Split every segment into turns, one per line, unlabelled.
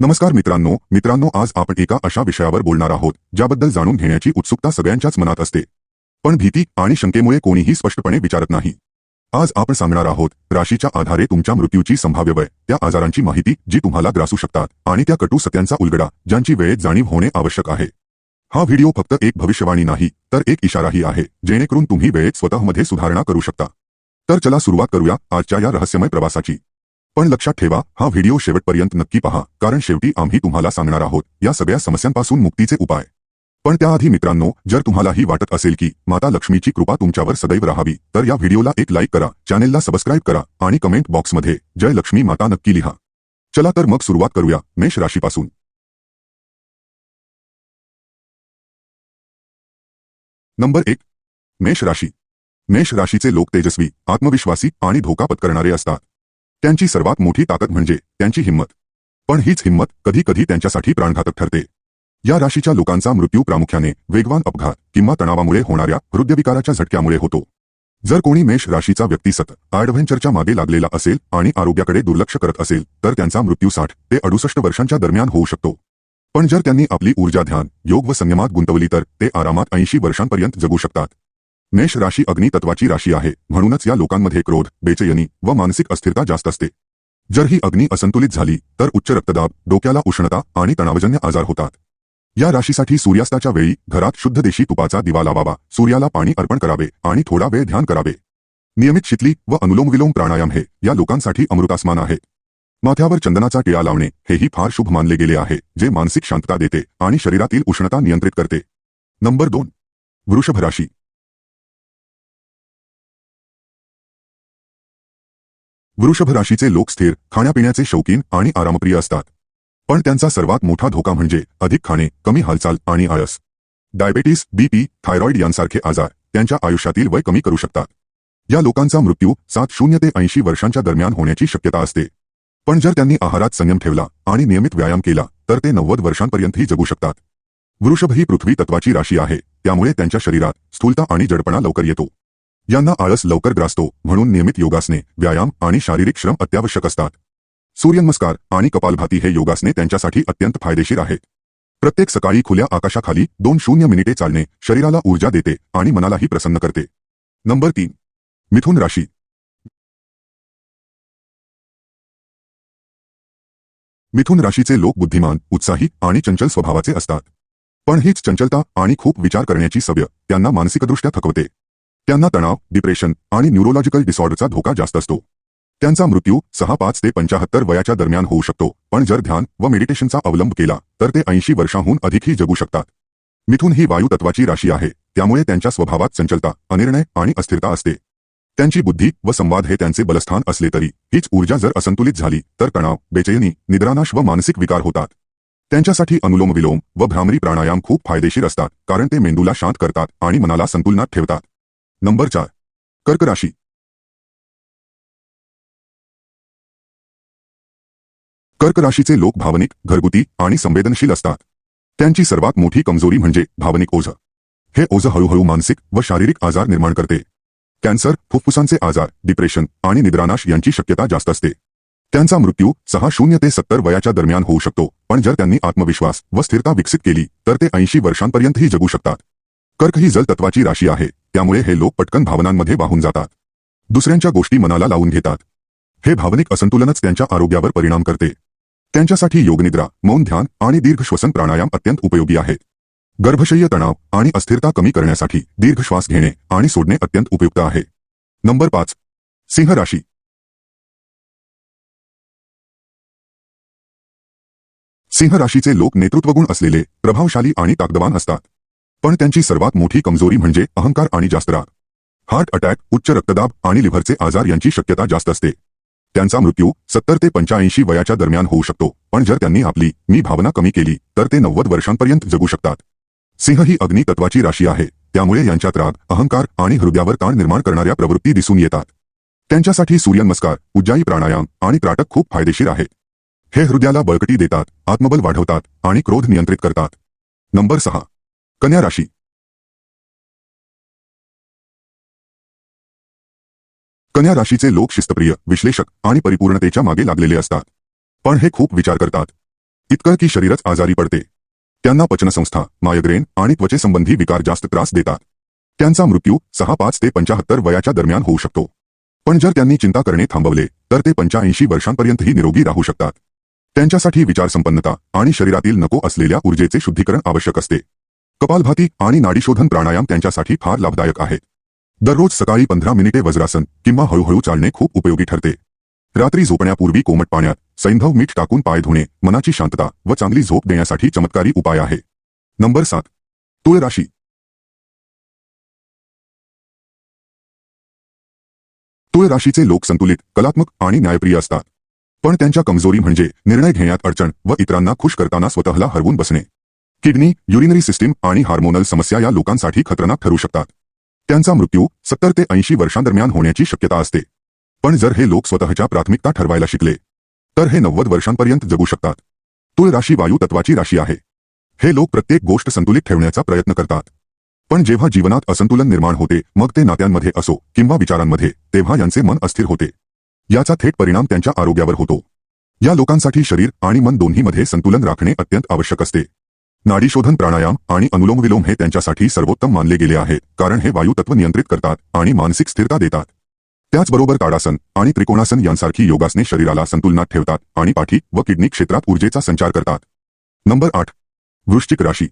नमस्कार मित्रांनो मित्रांनो आज आपण एका अशा विषयावर बोलणार आहोत ज्याबद्दल जाणून घेण्याची उत्सुकता सगळ्यांच्याच मनात असते. पण भीती आणि शंकेमुळे कोणीही स्पष्टपणे विचारत नाही. आज आपण सांगणार आहोत राशीच्या आधारे तुमच्या मृत्यूची संभाव्य वय त्या आजारांची माहिती जी तुम्हाला ग्रासू शकतात आणि त्या कटू सत्यांचा उलगडा ज्यांची वेळेत जाणीव होणे आवश्यक आहे. हा व्हिडिओ फक्त एक भविष्यवाणी नाही तर एक इशाराही आहे जेणेकरून तुम्ही वेळेत स्वतःमध्ये सुधारणा करू शकता. तर चला सुरुवात करूया आजच्या या रहस्यमय प्रवासाची. पण लक्षात ठेवा हा व्हिडिओ शेवटपर्यंत नक्की पहा कारण शेवटी आम्ही तुम्हाला सांगणार आहोत या सगळ्या समस्यांपासून मुक्तीचे उपाय. पण त्याआधी मित्रांनो जर तुम्हालाही वाटत असेल की माता लक्ष्मीची कृपा तुमच्यावर सदैव राहावी तर या व्हिडिओला एक लाईक करा चॅनेलला सबस्क्राईब करा आणि कमेंट बॉक्समध्ये जय लक्ष्मी माता नक्की लिहा. चला तर मग सुरुवात करूया मेष राशीपासून. नंबर एक मेष राशी. मेष राशीचे लोक तेजस्वी आत्मविश्वासी आणि धोका पत्करणारे असतात. त्यांची सर्वात मोठी ताकद म्हणजे त्यांची हिंमत. पण हीच हिंमत कधी कधी त्यांच्यासाठी प्राणघातक ठरते. या राशीच्या लोकांचा मृत्यू प्रामुख्याने वेगवान अपघात किंवा तणावामुळे होणाऱ्या हृदयविकाराच्या झटक्यामुळे होतो. जर कोणी मेष राशीचा व्यक्ती ऍडव्हेंचरच्या ॲडव्हेंचरच्या मागे लागलेला असेल आणि आरोग्याकडे दुर्लक्ष करत असेल तर त्यांचा मृत्यू साठ ते अडुसष्ट वर्षांच्या दरम्यान होऊ शकतो. पण जर त्यांनी आपली ऊर्जा ध्यान योग व संयमात गुंतवली तर ते आरामात ऐंशी वर्षांपर्यंत जगू शकतात. मेष राशी अग्नि तत्वाची राशी आहे. म्हणूनच या लोकांमध्ये क्रोध बेचैनी व मानसिक अस्थिरता जास्त असते. जर ही अग्नी असंतुलित झाली तर उच्च रक्तदाब डोक्याला उष्णता आणि तणावजन्य आजार होतात. या राशीसाठी सूर्यास्ताच्या वेळी घरात शुद्ध देशी तुपाचा दिवा लावावा सूर्याला पाणी अर्पण करावे आणि थोडा वेळ ध्यान करावे. नियमित शितली व अनुलोम विलोम प्राणायाम हे या लोकांसाठी अमृतास्मान आहे. माथ्यावर चंदनाचा टिळा लावणे हेही फार शुभ मानले गेले आहे जे मानसिक शांतता देते आणि शरीरातील उष्णता नियंत्रित करते. नंबर दोन. वृषभ राशी. वृषभ राशीचे लोक स्थिर खाण्यापिण्याचे शौकीन आणि आरामप्रिय असतात. पण त्यांचा सर्वात मोठा धोका म्हणजे अधिक खाणे कमी हालचाल आणि आळस. डायबेटीस बीपी थायरॉइड यांसारखे आजार त्यांच्या आयुष्यातील वय कमी करू शकतात. या लोकांचा मृत्यू सात शून्य ते ऐंशी वर्षांच्या दरम्यान होण्याची शक्यता असते. पण जर त्यांनी आहारात संयम ठेवला आणि नियमित व्यायाम केला तर ते नव्वद वर्षांपर्यंतही जगू शकतात. वृषभ ही पृथ्वी तत्वाची राशी आहे त्यामुळे त्यांच्या शरीरात स्थूलता आणि जडपणा लवकर येतो. यांना आळस लवकर ग्रासतो म्हणून नियमित योगासने व्यायाम आणि शारीरिक श्रम अत्यावश्यक असतात. सूर्यनमस्कार आणि कपालभाती हे योगासने त्यांच्यासाठी अत्यंत फायदेशीर आहेत. प्रत्येक सकाळी खुल्या आकाशाखाली दोन शून्य मिनिटे चालणे शरीराला ऊर्जा देते आणि मनालाही प्रसन्न करते. नंबर तीन. मिथुन राशी. मिथुन राशीचे लोक बुद्धिमान उत्साही आणि चंचल स्वभावाचे असतात. पण हीच चंचलता आणि खूप विचार करण्याची सवय त्यांना मानसिकदृष्ट्या थकवते. त्यांना तणाव डिप्रेशन आणि न्यूरोलॉजिकल डिसऑर्डरचा धोका जास्त असतो. त्यांचा मृत्यू सहा पाच ते पंचाहत्तर वयाच्या दरम्यान होऊ शकतो पण जर ध्यान व मेडिटेशनचा अवलंब केला तर ते ऐंशी वर्षांहून अधिकही जगू शकतात. मिथून ही वायू तत्वाची राशी आहे त्यामुळे त्यांच्या स्वभावात चंचलता अनिर्णय आणि अस्थिरता असते. त्यांची बुद्धी व संवाद हे त्यांचे बलस्थान असले तरी हीच ऊर्जा जर असंतुलित झाली तर तणाव बेचैनी निद्रानाश व मानसिक विकार होतात. त्यांच्यासाठी अनुलोम विलोम व भ्रामरी प्राणायाम खूप फायदेशीर असतात कारण ते मेंदूला शांत करतात आणि मनाला संतुलनात ठेवतात. नंबर चार कर्क राशी. कर्क राशीचे लोक भावनिक घरगुती आणि संवेदनशील असतात. त्यांची सर्वात मोठी कमजोरी म्हणजे भावनिक ओझ. हे ओझ हळूहळू मानसिक व शारीरिक आजार निर्माण करते. कॅन्सर फुफ्फुसांचे आजार डिप्रेशन आणि निद्रानाश यांची शक्यता जास्त असते. त्यांचा मृत्यू सहा शून्य ते सत्तर वयाच्या दरम्यान होऊ शकतो पण जर त्यांनी आत्मविश्वास व स्थिरता विकसित केली तर ते ऐंशी वर्षांपर्यंतही जगू शकतात. कर्क ही जल तत्वाची राशी आहे. त्यामुळे हे लोक पटकन भावनांमध्ये वाहून जातात. दुसऱ्यांच्या गोष्टी मनाला लावून घेतात. हे भावनिक असंतुलनच त्यांच्या आरोग्यावर परिणाम करते. त्यांच्यासाठी योगनिद्रा मौन ध्यान आणि दीर्घ श्वसन प्राणायाम अत्यंत उपयोगी आहेत गर्भशय्य तणाव आणि अस्थिरता कमी करण्यासाठी दीर्घ श्वास घेणे आणि सोडणे अत्यंत उपयुक्त आहे. नंबर पाच. सिंह राशी. सिंह राशीचे लोक नेतृत्वगुण असलेले प्रभावशाली आणि ताकदवान असतात. पण त्यांची सर्वात मोठी कमजोरी म्हणजे अहंकार आणि जास्त राग. हार्ट अटॅक उच्च रक्तदाब आणि लिव्हरचे आजार यांची शक्यता जास्त असते. त्यांचा मृत्यू सत्तर ते पंच्याऐंशी वयाच्या दरम्यान होऊ शकतो पण जर त्यांनी आपली मी भावना कमी केली तर ते नव्वद वर्षांपर्यंत जगू शकतात. सिंह ही अग्नितत्वाची राशी आहे त्यामुळे यांच्यात राग अहंकार आणि हृदयावर ताण निर्माण करणाऱ्या प्रवृत्ती दिसून येतात. त्यांच्यासाठी सूर्यनमस्कार उज्जाई प्राणायाम आणि त्राटक खूप फायदेशीर आहे. हे हृदयाला बळकटी देतात आत्मबल वाढवतात आणि क्रोध नियंत्रित करतात. नंबर सहा. कन्या राशी. कन्या राशीचे लोक शिस्तप्रिय विश्लेषक आणि परिपूर्णतेच्या मागे लागलेले असतात. पण हे खूप विचार करतात. इतकं की शरीरच आजारी पडते. त्यांना पचनसंस्था मायग्रेन आणि त्वचेसंबंधी विकार जास्त त्रास देतात. त्यांचा मृत्यू सहा पाच ते पंचाहत्तर वयाच्या दरम्यान होऊ शकतो. पण जर त्यांनी चिंता करणे थांबवले तर ते पंच्याऐंशी वर्षांपर्यंतही निरोगी राहू शकतात. त्यांच्यासाठी विचारसंपन्नता आणि शरीरातील नको असलेल्या ऊर्जेचे शुद्धीकरण आवश्यक असते. कपालभाती आणि नाडीशोधन प्राणायाम त्यांच्यासाठी फार लाभदायक आहेत दररोज सकाळी पंधरा मिनिटे वज्रासन किंवा हळूहळू चालणे खूप उपयोगी ठरते. रात्री झोपण्यापूर्वी कोमट पाण्यात सैंधव मीठ टाकून पाय धुणे मनाची शांतता व चांगली झोप देण्यासाठी चमत्कारी उपाय आहे. नंबर सात. तुळ राशी. तुळ राशीचे लोक संतुलित कलात्मक आणि न्यायप्रिय असतात. पण त्यांच्या कमजोरी म्हणजे निर्णय घेण्यात अडचण व इतरांना खुश करताना स्वतःला हरवून बसणे. किडनी युरिनरी सिस्टीम आणि हार्मोनल समस्या या लोकांसाठी खतरनाक ठरू शकतात. त्यांचा मृत्यू सत्तर ते ऐंशी वर्षांदरम्यान होण्याची शक्यता असते. पण जर हे लोक स्वतःच्या प्राथमिकता ठरवायला शिकले तर हे नव्वद वर्षांपर्यंत जगू शकतात. तुळ राशी वायू तत्वाची राशी आहे. हे लोक प्रत्येक गोष्ट संतुलित ठेवण्याचा प्रयत्न करतात. पण जेव्हा जीवनात असंतुलन निर्माण होते मग ते नात्यांमध्ये असो किंवा विचारांमध्ये तेव्हा यांचे मन अस्थिर होते. याचा थेट परिणाम त्यांच्या आरोग्यावर होतो. या लोकांसाठी शरीर आणि मन दोन्हीमध्ये संतुलन राखणे अत्यंत आवश्यक असते. नाडीशोधन प्राणायाम आणि अनुलोम विलोम हे त्यांच्यासाठी सर्वोत्तम मानले गेले आहे कारण हे वायुतत्व नियंत्रित करतात आणि मानसिक स्थिरता देतात. त्याचबरोबर ताडासन आणि त्रिकोणासन यांसारखी योगासने शरीराला संतुलनात ठेवतात आणि पाठी व किडनी क्षेत्रात ऊर्जेचा संचार करतात. नंबर आठ. वृश्चिक राशी.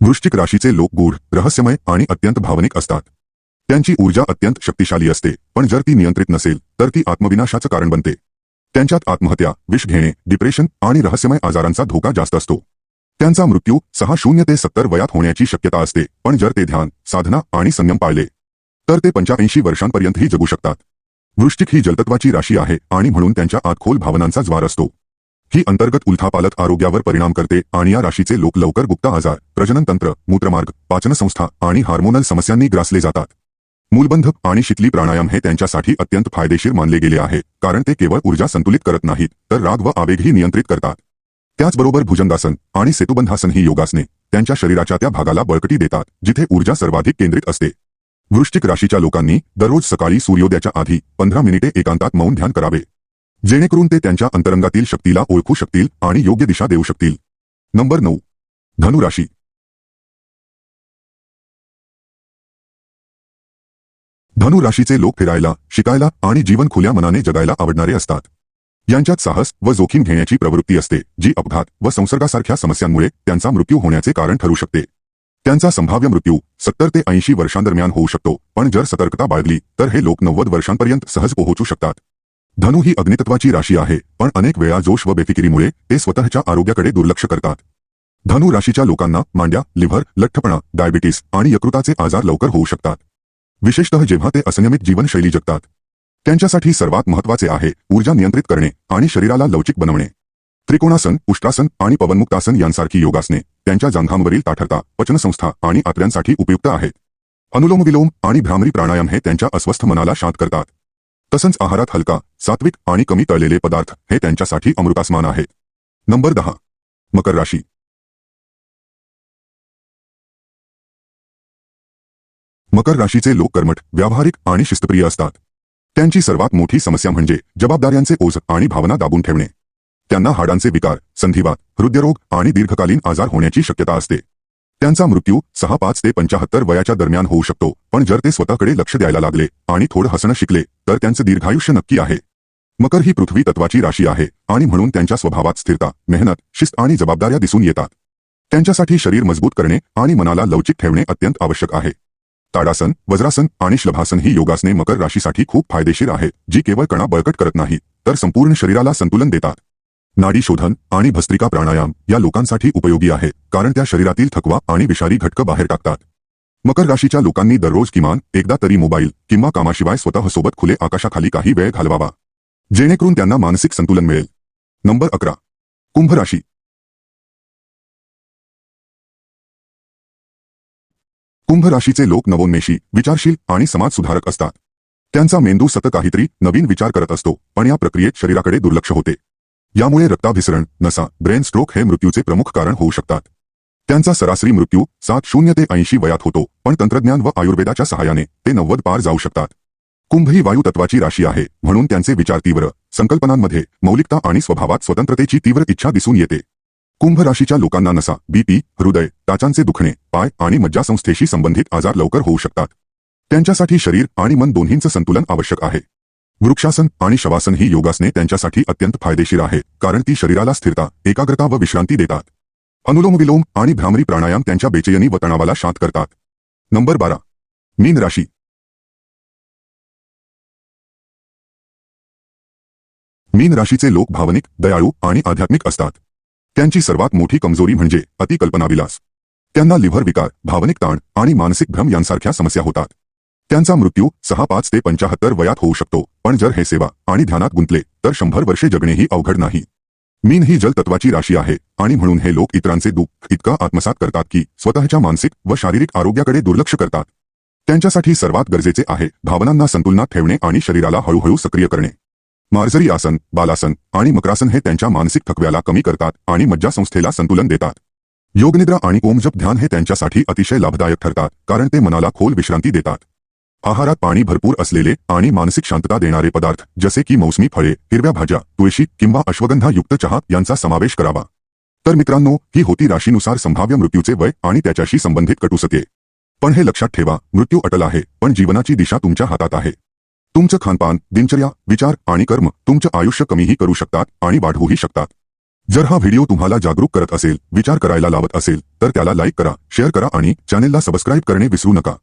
वृश्चिक राशीचे लोक गूढ रहस्यमय आणि अत्यंत भावनिक असतात. त्यांची ऊर्जा अत्यंत शक्तिशाली असते पण जर ती नियंत्रित नसेल तर ती आत्मविनाशाचं कारण बनते. त्यांच्यात आत्महत्या विष घेणे डिप्रेशन आणि रहस्यमय आजारांचा धोका जास्त असतो. त्यांचा मृत्यू सहा शून्य ते सत्तर वयात होण्याची शक्यता असते पण जर ते ध्यान साधना आणि संयम पाळले तर ते पंच्याऐंशी वर्षांपर्यंतही जगू शकतात. वृश्चिक ही जलतत्वाची राशी आहे आणि म्हणून त्यांच्या आत खोल भावनांचा ज्वार असतो. ही अंतर्गत उलथापालत आरोग्यावर परिणाम करते आणि या राशीचे लोक लवकर गुप्त आजार प्रजननतंत्र मूत्रमार्ग पाचनसंस्था आणि हार्मोनल समस्यांनी ग्रासले जातात. मूलबंधक आणि शितली प्राणायाम हे त्यांच्यासाठी अत्यंत फायदेशीर मानले गेले आहे कारण ते केवळ ऊर्जा संतुलित करत नाहीत तर राग व आवेगही नियंत्रित करतात. त्याचबरोबर भुजंगासन आणि सेतुबंधासन ही योगासने त्यांच्या शरीराच्या त्या भागाला बळकटी देतात जिथे ऊर्जा सर्वाधिक केंद्रित असते. वृश्चिक राशीच्या लोकांनी दररोज सकाळी सूर्योदयाच्या आधी पंधरा मिनिटे एकांतात मौन ध्यान करावे. जेणेकरून ते त्यांच्या अंतरंगातील शक्तीला ओळखू शकतील आणि योग्य दिशा देऊ शकतील. नंबर नऊ. धनुराशी. धनु राशीचे लोक फिरायला शिकायला आणि जीवन खुल्या मनाने जगायला आवडणारे असतात. यांच्यात साहस व जोखीम घेण्याची प्रवृत्ती असते जी अपघात व संसर्गासारख्या समस्यांमुळे त्यांचा मृत्यू होण्याचे कारण ठरू शकते. त्यांचा संभाव्य मृत्यू सत्तर ते ऐंशी वर्षांदरम्यान होऊ शकतो पण जर सतर्कता बाळगली तर हे लोक नव्वद वर्षांपर्यंत सहज पोहोचू शकतात. धनु ही अग्नितत्वाची राशी आहे पण अनेक वेळा जोश व बेफिकिरीमुळे ते स्वतःच्या आरोग्याकडे दुर्लक्ष करतात. धनु राशीच्या लोकांना मांड्या लिव्हर लठ्ठपणा डायबिटीस आणि यकृताचे आजार लवकर होऊ शकतात. विशेषतः जेव्हा ते असंयमित जीवनशैली जगतात त्यांच्यासाठी सर्वात महत्त्वाचे आहे ऊर्जा नियंत्रित करणे आणि शरीराला लवचिक बनवणे. त्रिकोणासन उष्ट्रासन आणि पवनमुक्तासन यांसारखी योगासने त्यांच्या जांघांवरील ताठरता पचनसंस्था आणि आतड्यांसाठी उपयुक्त आहेत. अनुलोम विलोम आणि भ्रामरी प्राणायाम हे त्यांच्या अस्वस्थ मनाला शांत करतात. तसंच आहारात हलका सात्विक आणि कमी तळलेले पदार्थ हे त्यांच्यासाठी अमृतासमान आहेत. नंबर दहा. मकर राशी. मकर राशीचे लोक कर्मठ व्यावहारिक आणि शिस्तप्रिय असतात. त्यांची सर्वात मोठी समस्या म्हणजे जबाबदाऱ्यांचे ओझ आणि भावना दाबून ठेवणे. त्यांना हाडांचे विकार संधिवात हृदयरोग आणि दीर्घकालीन आजार होण्याची शक्यता असते. त्यांचा मृत्यू सहा पाच ते पंचाहत्तर वयाच्या दरम्यान होऊ शकतो पण जर ते स्वतःकडे लक्ष द्यायला लागले आणि थोडं हसणं शिकले तर त्यांचं दीर्घायुष्य नक्की आहे. मकर ही पृथ्वी तत्वाची राशी आहे आणि म्हणून त्यांच्या स्वभावात स्थिरता मेहनत शिस्त आणि जबाबदाऱ्या दिसून येतात. त्यांच्यासाठी शरीर मजबूत करणे आणि मनाला लवचिक ठेवणे अत्यंत आवश्यक आहे. ताडासन वज्रासन आणि श्लभासन ही योगासने मकर राशीसाठी खूप फायदेशीर आहेत जी केवळ कणा बळकट करत नाही तर संपूर्ण शरीराला संतुलन देतात. नाडी शोधन आणि भस्त्रिका प्राणायाम या लोकांसाठी उपयोगी आहे कारण त्या शरीरातील थकवा आणि विषारी घटक बाहेर टाकतात. मकर राशीच्या लोकांनी दररोज किमान एकदा तरी मोबाईल किंवा कामाशिवाय स्वतःसोबत खुले आकाशाखाली काही वेळ घालवावा. जेणेकरून त्यांना मानसिक संतुलन मिळेल. नंबर अकरा. कुंभ राशी. कुंभ राशीचे लोक नवोन्मेषी विचारशील आणि समाज सुधारक असतात. त्यांचा मेंदू सतत काहीतरी नवीन विचार करत असतो पण या प्रक्रियेत शरीराकडे दुर्लक्ष होते. यामुळे रक्ताभिसरण नसा ब्रेन स्ट्रोक हे मृत्यूचे प्रमुख कारण होऊ शकतात. त्यांचा सरासरी मृत्यू सात शून्य ते ऐंशी वयात होतो पण तंत्रज्ञान व आयुर्वेदाच्या सहाय्याने ते नव्वद पार जाऊ शकतात. कुंभ ही वायू तत्वाची राशी आहे म्हणून त्यांचे विचार तीव्र संकल्पनांमध्ये मौलिकता आणि स्वभावात स्वतंत्रतेची तीव्र इच्छा दिसून येते. कुंभ राशीच्या लोकांना नसा बीपी हृदय टाचांचे दुखणे पाय आणि मज्जासंस्थेशी संबंधित आजार लवकर होऊ शकतात. त्यांच्यासाठी शरीर आणि मन दोन्हींचं संतुलन आवश्यक आहे. वृक्षासन आणि शवासन ही योगासने त्यांच्यासाठी अत्यंत फायदेशीर आहे कारण ती शरीराला स्थिरता एकाग्रता व विश्रांती देतात. अनुलोम विलोम आणि भ्रामरी प्राणायाम त्यांच्या बेचैनी व तणावाला शांत करतात. नंबर बारा. मीन राशी. मीन राशीचे लोक भावनिक दयाळू आणि आध्यात्मिक असतात. त्यांची सर्वात मोठी कमजोरी म्हणजे अतिकल्पनाविलास. त्यांना लिव्हर विकार भावनिक ताण आणि मानसिक भ्रम यांसारख्या समस्या होतात. त्यांचा मृत्यू सहा पाच ते पंचाहत्तर वयात होऊ शकतो पण जर हे सेवा आणि ध्यानात गुंतले तर शंभर वर्षे जगणेही अवघड नाही. मीन ही जलतत्वाची राशी आहे आणि म्हणून हे लोक इतरांचे दुःख इतका आत्मसात करतात की स्वतःच्या मानसिक व शारीरिक आरोग्याकडे दुर्लक्ष करतात. त्यांच्यासाठी सर्वात गरजेचे आहे भावनांना संतुलनात ठेवणे आणि शरीराला हळूहळू सक्रिय करणे. मार्जरी आसन बालासन आणि मकरासन हे त्यांच्या मानसिक थकव्याला कमी करतात आणि मज्जासंस्थेला संतुलन देतात. योगनिद्रा आणि ओमजप ध्यान हे त्यांच्यासाठी अतिशय लाभदायक ठरतात कारण ते मनाला खोल विश्रांती देतात. आहारात पाणी भरपूर असलेले आणि मानसिक शांतता देणारे पदार्थ जसे की मौसमी फळे हिरव्या भाज्या तुळशी किंवा अश्वगंधायुक्त चहा यांचा समावेश करावा. तर मित्रांनो ही होती राशीनुसार संभाव्य मृत्यूचे वय आणि त्याच्याशी संबंधित कटुसते पण हे लक्षात ठेवा मृत्यू अटल आहे पण जीवनाची दिशा तुमच्या हातात आहे. तुमचं खानपान दिनचर्या विचार आणि कर्म तुमचं आयुष्य कमीही करू शकतात आणि वाढवूही शकतात. जर हा व्हिडिओ तुम्हाला जागरूक करत असेल विचार करायला लावत असेल तर त्याला लाईक करा शेअर करा आणि चॅनेलला सबस्क्राईब करणे विसरू नका.